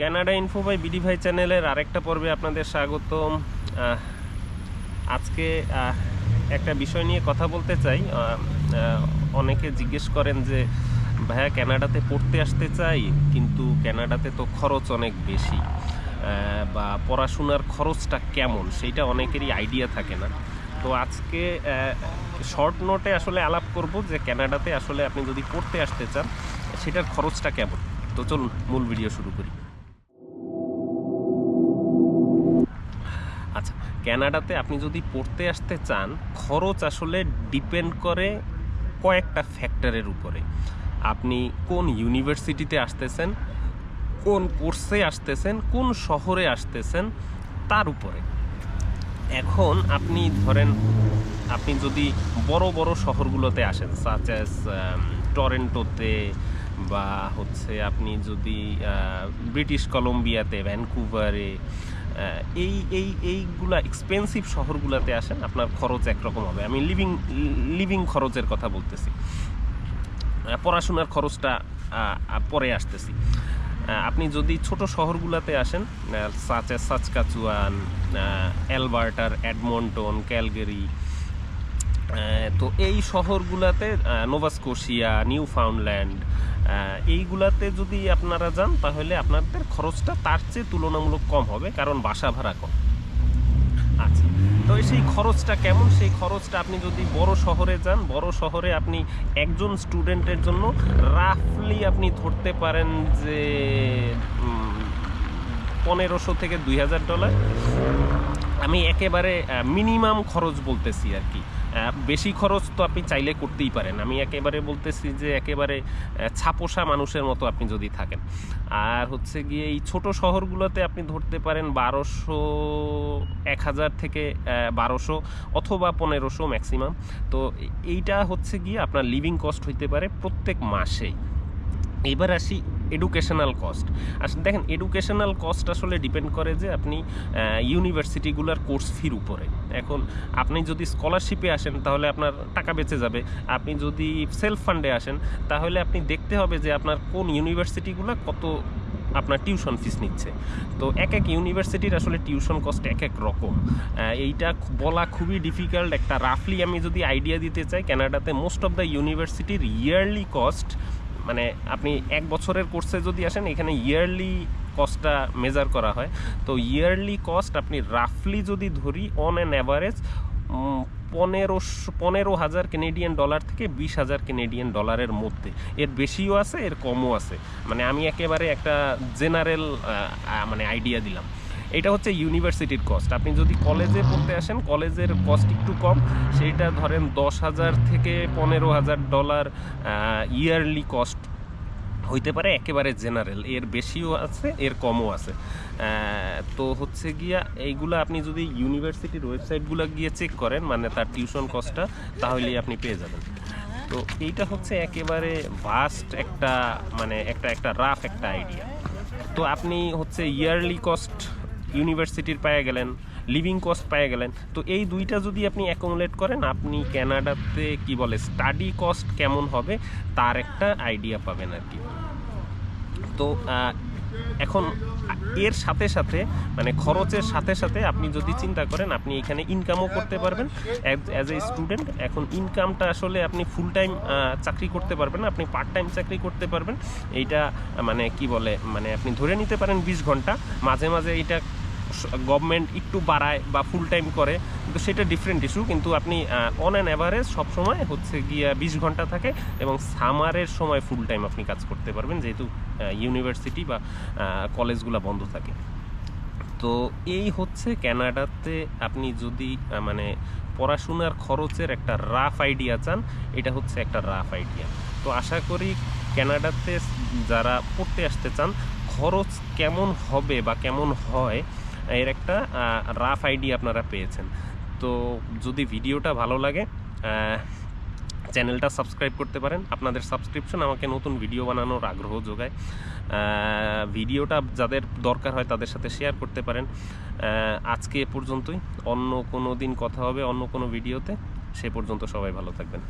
Canada info by BD ভাই চ্যানেলের আরেকটা পর্বে আপনাদের স্বাগতম। আজকে একটা বিষয় নিয়ে কথা বলতে চাই। অনেকে জিজ্ঞেস করেন যে, ভাইয়া, ক্যানাডাতে পড়তে আসতে চাই, কিন্তু ক্যানাডাতে তো খরচ অনেক বেশি বা পড়াশোনার খরচটা কেমন? সেইটা অনেকেরই আইডিয়া থাকে না। তো আজকে শর্ট নোটে আসলে আলাপ করব যে, ক্যানাডাতে আসলে আপনি যদি পড়তে আসতে চান, সেটার খরচটা কেমন? তো চলুন, মূল ভিডিও শুরু করি। ক্যানাডাতে আপনি যদি পড়তে আসতে চান, খরচ আসলে ডিপেন্ড করে কয়েকটা ফ্যাক্টরের উপরে। আপনি কোন ইউনিভার্সিটিতে আসতেছেন, কোন কোর্সে আসতেছেন, কোন শহরে আসতেছেন, তার উপরে। এখন আপনি ধরেন, আপনি যদি বড় বড় শহরগুলোতে আসেন সাচ অ্যাজ টরেন্টোতে বা হচ্ছে আপনি যদি ব্রিটিশ কলম্বিয়াতে ভ্যানকুভারে এই এই, এইগুলা এক্সপেন্সিভ শহরগুলোতে আসেন, আপনার খরচ একরকম হবে। আমি লিভিং লিভিং খরচের কথা বলতেছি। পড়াশোনার খরচটা পরে আসতেছি। আপনি যদি ছোট শহরগুলোতে আসেন সাচ সাচকাচুয়ান অ্যালবার্টার, অ্যাডমন্টন, ক্যালগেরি তো এই শহরগুলাতে নোভাস্কোশিয়া নিউ ফাউন্ডল্যান্ড এইগুলাতে যদি আপনারা যান, তাহলে আপনাদের খরচটা তার চেয়ে তুলনামূলক কম হবে, কারণ বাসা ভাড়া কম। আচ্ছা তো সেই খরচটা কেমন? সেই খরচটা আপনি যদি বড় শহরে যান, বড় শহরে আপনি একজন স্টুডেন্টের জন্য রাফলি আপনি ধরতে পারেন যে পনেরোশো থেকে দুই হাজার ডলার। আমি একেবারে মিনিমাম খরচ বলতেছি আর কি। বেশি খরচ তো আপনি চাইলে করতেই পারেন। আমি একেবারে বলতেছি যে একেবারে ছাপোষা মানুষের মতো আপনি যদি থাকেন। আর হচ্ছে গিয়ে এই ছোট শহরগুলোতে আপনি ধরতে পারেন বারোশো, এক হাজার থেকে বারোশো অথবা পনেরোশো ম্যাক্সিমাম তো এইটা হচ্ছে গিয়ে আপনার লিভিং কস্ট হইতে পারে প্রত্যেক মাসেই। এবার আসি এডুকেশনাল কস্ট আসলে দেখেন এডুকেশনাল কস্ট আসলে ডিপেন্ড করে যে আপনি ইউনিভার্সিটিগুলোর কোর্স ফির উপরে। এখন আপনি যদি স্কলারশিপে আসেন, তাহলে আপনার টাকা বেঁচে যাবে। আপনি যদি সেলফ ফান্ডে আসেন, তাহলে আপনি দেখতে হবে যে আপনার কোন ইউনিভার্সিটিগুলো কত আপনার টিউশন ফিস নিচ্ছে। তো এক এক ইউনিভার্সিটির আসলে টিউশন কস্ট এক এক রকম। এইটা বলা খুবই ডিফিকাল্ট একটা রাফলি আমি যদি আইডিয়া দিতে চাই ক্যানাডাতে মোস্ট অফ দ্য ইউনিভার্সিটির ইয়ারলি কস্ট মানে আপনি এক বছরের কোর্সে যদি আসেন, এখানে ইয়ারলি কস্টটা মেজার করা হয়। তো ইয়ারলি কস্ট আপনি রাফলি যদি ধরি অন অ্যান অ্যাভারেজ পনেরোশো, পনেরো হাজার কেনেডিয়ান ডলার থেকে বিশ হাজার কেনেডিয়ান ডলারের মধ্যে। এর বেশিও আছে, এর কমও আছে। মানে আমি একেবারে একটা জেনারেল মানে আইডিয়া দিলাম। এটা হচ্ছে ইউনিভার্সিটির কস্ট আপনি যদি কলেজে পড়তে আসেন কলেজের কস্ট একটু কম। সেইটা ধরেন দশ হাজার থেকে পনেরো হাজার ডলার ইয়ারলি কস্ট হইতে পারে একেবারে জেনারেল এর বেশিও আছে, এর কমও আছে। তো হচ্ছে গিয়া এইগুলো আপনি যদি ইউনিভার্সিটির ওয়েবসাইটগুলো গিয়ে চেক করেন মানে তার টিউশন কস্টটা তাহলেই আপনি পেয়ে যাবেন। তো এইটা হচ্ছে একেবারে ভাস্ট একটা মানে একটা একটা রাফ একটা আইডিয়া তো আপনি হচ্ছে ইয়ারলি কস্ট ইউনিভার্সিটির পায়ে গেলেন লিভিং কস্ট পায়ে গেলেন। তো এই দুইটা যদি আপনি অ্যাকোমোলেট করেন, আপনি ক্যানাডাতে কি বলে স্টাডি কস্ট কেমন হবে, তার একটা আইডিয়া পাবেন আর কি। তো এখন এর সাথে সাথে মানে খরচের সাথে সাথে আপনি যদি চিন্তা করেন, আপনি এখানে ইনকামও করতে পারবেন। অ্যাজ এ স্টুডেন্ট এখন ইনকামটা আসলে আপনি ফুল টাইম চাকরি করতে পারবেন আপনি পার্ট টাইম চাকরি করতে পারবেন। এইটা মানে কি বলে মানে আপনি ধরে নিতে পারেন বিশ ঘণ্টা। মাঝে মাঝে এইটা গভর্নমেন্ট একটু বাড়ায় বা ফুল টাইম করে, কিন্তু সেটা ডিফারেন্ট ইস্যু কিন্তু আপনি অন অ্যান অ্যাভারেজ সবসময় হচ্ছে গিয়া বিশ ঘণ্টা থাকে এবং সামারের সময় ফুল টাইম আপনি কাজ করতে পারবেন, যেহেতু ইউনিভার্সিটি বা কলেজগুলো বন্ধ থাকে। তো এই হচ্ছে ক্যানাডাতে আপনি যদি মানে পড়াশোনার খরচের একটা রাফ আইডিয়া চান, এটা হচ্ছে একটা রাফ আইডিয়া তো আশা করি ক্যানাডাতে যারা পড়তে আসতে চান, খরচ কেমন হবে বা কেমন হয় এর একটা রাফ আইডিয়া আপনারা পেয়েছেন। তো যদি ভিডিওটা ভালো লাগে চ্যানেলটা সাবস্ক্রাইব করতে পারেন। আপনাদের সাবস্ক্রিপশন আমাকে নতুন ভিডিও বানানোর আগ্রহ যোগায়। ভিডিওটা যাদের দরকার হয় তাদের সাথে শেয়ার করতে পারেন। আজকে এ পর্যন্তই। অন্য কোনো দিন কথা হবে, অন্য কোনো ভিডিওতে সে পর্যন্ত সবাই ভালো থাকবেন।